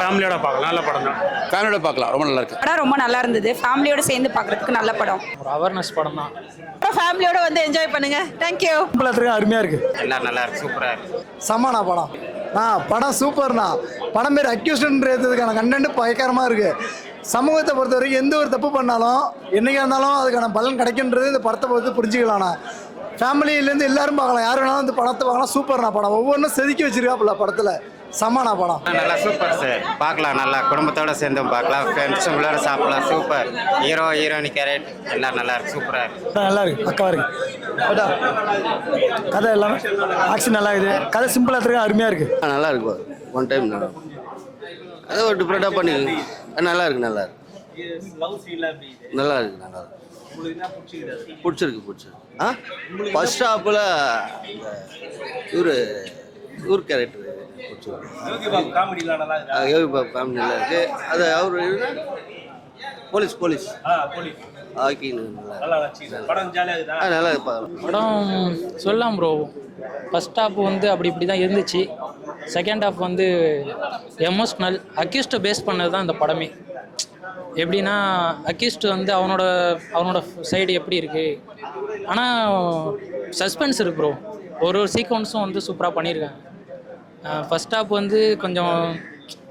ஃபேமிலியோட பார்க்கலாம் நல்ல படம் தான். ஃபேமிலியோட பார்க்கலாம். ரொம்ப நல்லா இருக்கு. படம் ரொம்ப நல்லா இருந்தது. ஃபேமிலியோட சேர்ந்து பார்க்கறதுக்கு நல்ல படம். ஒரு அவேர்னஸ் படம் தான். ஃபேமிலியோட வந்து என்ஜாய் பண்ணுங்க. தேங்க்யூ அருமையாக இருக்கு. எல்லாம் நல்லா இருக்கு. சூப்பரா இருக்கு. சமானா படம். நான் படம் சூப்பர்ண்ணா. படம் பேர் அக்யூஸ்டன்றதுக்கான கண்டென்ட் பயங்கரமாக இருக்கு. சமூகத்தை பொறுத்த வரைக்கும் எந்த ஒரு தப்பு பண்ணாலும் என்னைக்கா இருந்தாலும் அதுக்கான பலன் கிடைக்குன்றது இந்த படத்தை பொறுத்து புரிஞ்சுக்கலாம்ண்ணா. ஃபேமிலியிலேருந்து எல்லாரும் பார்க்கலாம். யார் வேணாலும் இந்த படத்தை பார்க்கலாம். சூப்பர்ண்ணா படம். ஒவ்வொன்றும் செதுக்கி வச்சிருக்காப்புல படத்தில். சமானா படம் நல்லா சூப்பர் சார் பார்க்கலாம் நல்லா குடும்பத்தோட சேர்ந்தும் பார்க்கலாம். ஃப்ரெண்ட்ஸுங்களோட சாப்பிடலாம். சூப்பர் ஹீரோ ஹீரோனி கேரட் எல்லாம் நல்லா இருக்கு. சூப்பரா இருக்கு. நல்லா இருக்கு. பக்கா இருக்கு. பட்டா கதை எல்லாமே ஆக்ஷன் நல்லா இருக்குது. கதை சிம்பிளாக இருக்கு அருமையாக இருக்கு. நல்லா இருக்கு ஒன் டைம் நல்லா அதை ஒரு டிஃப்ரெண்ட்டாக பண்ணி நல்லா இருக்கு நல்லா இருக்கு. நல்லா இருக்கு நல்லா இருக்கு. பிடிச்சிருக்கு பிடிச்சிருக்கு. ஆ? ஃபர்ஸ்ட் ஹாப்பில் இவர் இவர் கேரக்டர் யோகி பாபு காமெடி நல்லா இருக்கு? அது அவர் போலீஸ் போலீஸ். ஆக்கி நல்லா படம் சொல்லலாம் ப்ரோ ஃபர்ஸ்ட் ஹாஃப் வந்து அப்படி இப்படி தான் இருந்துச்சு. செகண்ட் ஹாஃப் வந்து எமோஷ்னல் அக்யூஸ்ட்டை பேஸ் பண்ணது தான் இந்த படமே. எப்படின்னா அக்யூஸ்ட் வந்து அவனோட அவனோட சைடு எப்படி இருக்குது ஆனால் சஸ்பென்ஸ் இருக்கு ப்ரோ ஒரு ஒரு சீக்வன்ஸும் வந்து சூப்பராக பண்ணியிருக்காங்க. ஃபர்ஸ்ட் ஹாப் வந்து கொஞ்சம்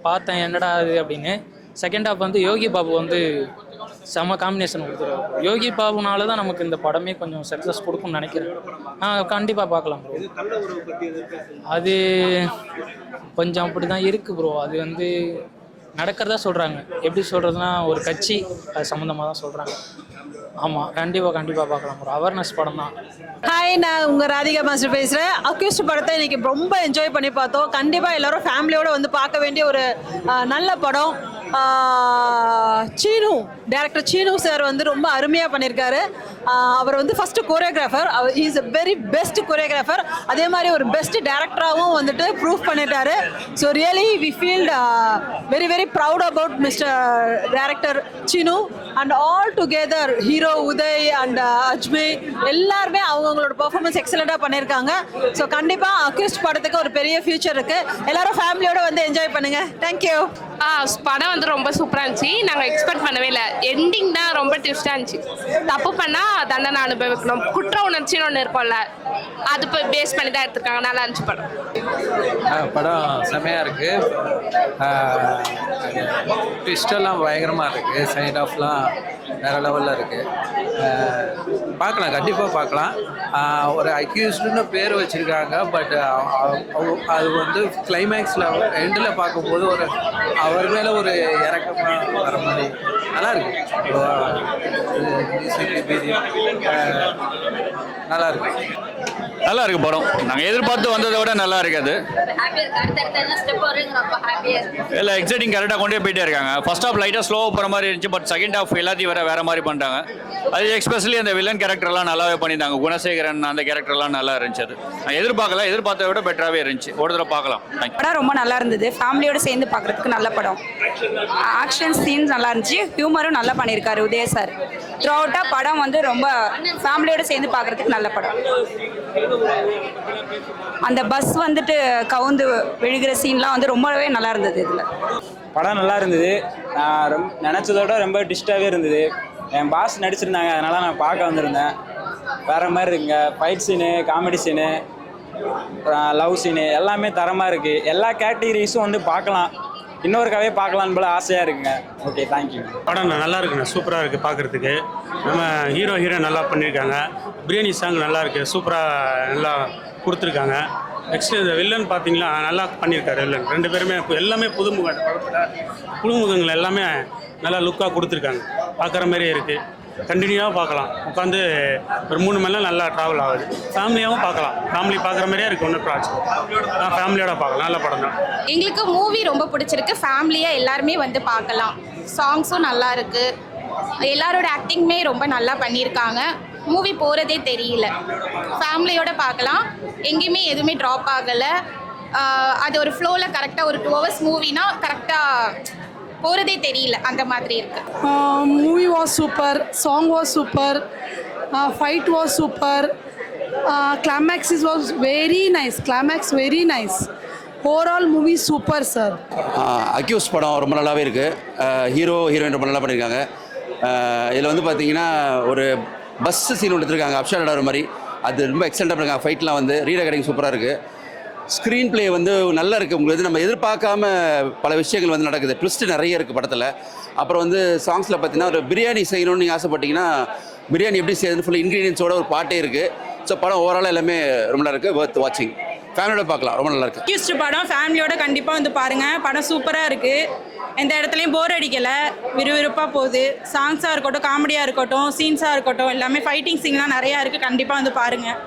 பார்த்தேன் என்னடா அது அப்படின்னு. செகண்ட் ஹாப் வந்து யோகி பாபு வந்து செம காம்பினேஷன் கொடுத்துருவாரு யோகி பாபுனால தான் நமக்கு இந்த படமே கொஞ்சம் சக்ஸஸ் கொடுக்கும்னு நினைக்கிறேன். ஆ கண்டிப்பாக பார்க்கலாம் ப்ரோ அது கொஞ்சம் அப்படி தான் இருக்குது ப்ரோ அது வந்து நடக்கிறதா சொல்கிறாங்க எப்படி சொல்கிறதுனா ஒரு கட்சி அது சம்மந்தமாக தான் சொல்கிறாங்க ஆமாம் கண்டிப்பாக கண்டிப்பாக பார்க்கலாம் ப்ரோ அவேர்னஸ் படம் தான். ஹாய் நான் உங்கள் ராதிகா மாஸ்டர் பேசுகிறேன் அக்யூஸ்ட் படத்தை இன்றைக்கி ரொம்ப என்ஜாய் பண்ணி பார்த்தோம். கண்டிப்பாக எல்லாரும் ஃபேமிலியோடு வந்து பார்க்க வேண்டிய ஒரு நல்ல படம். சீனு டேரக்டர் சீனு சார் வந்து ரொம்ப அருமையாக பண்ணியிருக்காரு அவர் வந்து first choreographer our is a very best choreographer அதே மாதிரி ஒரு பெஸ்ட் டேரக்டராகவும் வந்துட்டு ப்ரூவ் பண்ணிட்டாரு. So really we feel very very proud about mister director Seenu. And all together hero Uday and Ajmi எல்லாருமே அவங்கவுங்களோட பர்ஃபார்மன்ஸ் எக்ஸலண்ட்டாக பண்ணியிருக்காங்க ஸோ கண்டிப்பாக அக்யூஸ்ட் படத்துக்கு ஒரு பெரிய ஃபியூச்சர் இருக்குது எல்லாரும் ஃபேமிலியோடு வந்து என்ஜாய் பண்ணுங்கள் தேங்க்யூ ஆ படம் வந்து ரொம்ப சூப்பராக இருந்துச்சு. நாங்கள் எக்ஸ்பெக்ட் பண்ணவே இல்லை. எண்டிங் தான் ரொம்ப ட்விஸ்டாக இருந்துச்சு. தப்பு பண்ணால் தண்டனை அனுபவிக்கணும். குற்ற உணர்ச்சின்னு ஒன்று இருக்கும்ல அது இப்போ பேஸ் பண்ணி தான் எடுத்துருக்காங்க. நல்லா இருந்துச்சு படம். படம் செம்மையாக இருக்குது ட்விஸ்டெல்லாம் பயங்கரமாக இருக்குது சைட் ஆஃப்லாம் வேறு லெவலில் இருக்குது பார்க்கலாம். கண்டிப்பாக பார்க்கலாம். ஒரு அக்யூஸ்டுன்னு பேர் வச்சுருக்காங்க பட் அது வந்து கிளைமேக்ஸில் எண்டில் பார்க்கும்போது ஒரு அவர் மேலே ஒரு இறக்கமாக வர மாதிரி நல்லா இருக்கு. நல்லா இருக்கு. நல்லா இருக்கு படம். நாங்கள் எதிர்பார்த்து வந்ததை விட நல்லா இருக்கு. அது இல்லை எக்ஸைட்டிங் கரெக்டாக கொண்டே போயிட்டே இருக்காங்க. ஃபர்ஸ்ட் ஹாஃப் லைட்டாக ஸ்லோவாக போகிற மாதிரி இருந்துச்சு பட் செகண்ட் ஹாஃப் எல்லாத்தையும் வேற வேற மாதிரி பண்ணிட்டாங்க. அது எக்ஸ்பெஷலி அந்த வில்லன் கேரக்டர்லாம் நல்லாவே பண்ணியிருந்தாங்க. குணசேகரன் அந்த கேரக்டர்லாம் நல்லா இருந்துச்சு அது. நான் எதிர்பார்க்கல எதிர்பார்த்ததை விட பெட்டராகவே இருந்துச்சு. ஒரு தடவை பார்க்கலாம். படம் ரொம்ப நல்லா இருந்தது. ஃபேமிலியோட சேர்ந்து பார்க்கறதுக்கு நல்ல படம். ஆக்ஷன் சீன்ஸ் நல்லா இருந்துச்சு. ஹியூமரும் நல்லா பண்ணியிருக்காரு உதய சார் த்ரூ அவுட்டாக படம் வந்து ரொம்ப ஃபேமிலியோடு சேர்ந்து பார்க்கறதுக்கு நல்ல படம். அந்த பஸ் வந்துட்டு கவுந்து விழுகிற சீன்லாம் வந்து ரொம்பவே நல்லா இருந்தது இதில். படம் நல்லா இருந்தது. நான் ரொம்ப நினச்சதோட ரொம்ப டிஸ்டாகவே இருந்தது. என் பாஸ் நடிச்சிருந்தாங்க அதனால் நான் பார்க்க வந்திருந்தேன். வேறு மாதிரி இருக்குங்க. Fight scene comedy scene love scene எல்லாமே தரமாக இருக்குது எல்லா கேட்டகரிஸும் வந்து பார்க்கலாம். இன்னொருக்காவே பார்க்கலான்னு போல ஆசையாக இருக்குங்க. ஓகே தேங்க்யூ படம் நல்லா இருக்குண்ணா சூப்பராக இருக்குது பார்க்குறதுக்கு. நம்ம ஹீரோ ஹீரோ நல்லா பண்ணியிருக்காங்க. பிரியாணி சாங் நல்லா இருக்குது சூப்பராக நல்லா கொடுத்துருக்காங்க. நெக்ஸ்ட்டு இந்த வில்லன் பார்த்தீங்களா? நல்லா பண்ணியிருக்காரு வில்லன் ரெண்டு பேருமே எல்லாமே புதுமுக படத்தில். புதுமுகங்கள் எல்லாமே நல்லா லுக்காக கொடுத்துருக்காங்க. பார்க்குற மாதிரியே இருக்குது கண்டினியூவாக பார்க்கலாம். உட்காந்து ஒரு மூணு மணி நேரம் நல்லா ட்ராவல் ஆகுது. ஃபேமிலியாகவும் பார்க்கலாம். ஃபேமிலி பார்க்குற மாதிரியே இருக்குது ஒன்றும் ப்ராச்சனை நான் ஃபேமிலியோட பார்க்கலாம். நல்ல படம் தான். எங்களுக்கு மூவி ரொம்ப பிடிச்சிருக்கு. ஃபேமிலியாக எல்லாருமே வந்து பார்க்கலாம். சாங்ஸும் நல்லா இருக்கு. எல்லாரோட ஆக்டிங்குமே ரொம்ப நல்லா பண்ணியிருக்காங்க. மூவி போகிறதே தெரியல. ஃபேமிலியோட பார்க்கலாம். எங்கேயுமே எதுவுமே ட்ராப் ஆகலை. அது ஒரு ஃப்ளோவில் கரெக்டாக ஒரு டூ ஹவர்ஸ் மூவினா கரெக்டாக போகிறதே தெரியல அந்த மாதிரி இருக்குது movie was super song was super fight was super climax is was very nice climax very nice overall movie super sir Accused படம் ரொம்ப நல்லாவே இருக்குது ஹீரோ ஹீரோயின் ரொம்ப நல்லா பண்ணியிருக்காங்க இதில் வந்து பார்த்தீங்கன்னா ஒரு பஸ் சீன் எடுத்திருக்காங்க. அப்ஷா நடார் மாதிரி. அது ரொம்ப எக்ஸலண்ட்டாக பண்ணிருக்காங்க. ஃபைட்லாம் வந்து ரீடகடிங் சூப்பராக இருக்குது ஸ்க்ரீன் பிளே வந்து நல்லா இருக்குது உங்களுக்கு நம்ம எதிர்பார்க்காம பல விஷயங்கள் வந்து நடக்குது. ட்விஸ்ட்டு நிறைய இருக்குது படத்தில். அப்புறம் வந்து சாங்ஸில் பார்த்தீங்கன்னா ஒரு பிரியாணி செய்யணும்னு நீங்கள் ஆசைப்பட்டீங்கன்னா பிரியாணி எப்படி செய்யணும்னு ஃபுல் இன்க்ரீடியன்ஸோட ஒரு பாட்டே இருக்குது ஸோ படம் ஓவராலாக எல்லாமே ரொம்ப நல்லா இருக்குது ஒர்த் வாட்சிங் ஃபேமிலியோட பார்க்கலாம் ரொம்ப நல்லா இருக்குது கிஸ்ட் படம் ஃபேமிலியோட கண்டிப்பாக வந்து பாருங்கள் படம் சூப்பராக இருக்குது எந்த இடத்துலையும் போர் அடிக்கலை. விறுவிறுப்பாக போகுது. சாங்ஸாக இருக்கட்டும் காமெடியாக இருக்கட்டும் சீன்ஸாக இருக்கட்டும் எல்லாமே ஃபைட்டிங் சீன்லாம் நிறையா இருக்குது கண்டிப்பாக வந்து பாருங்கள்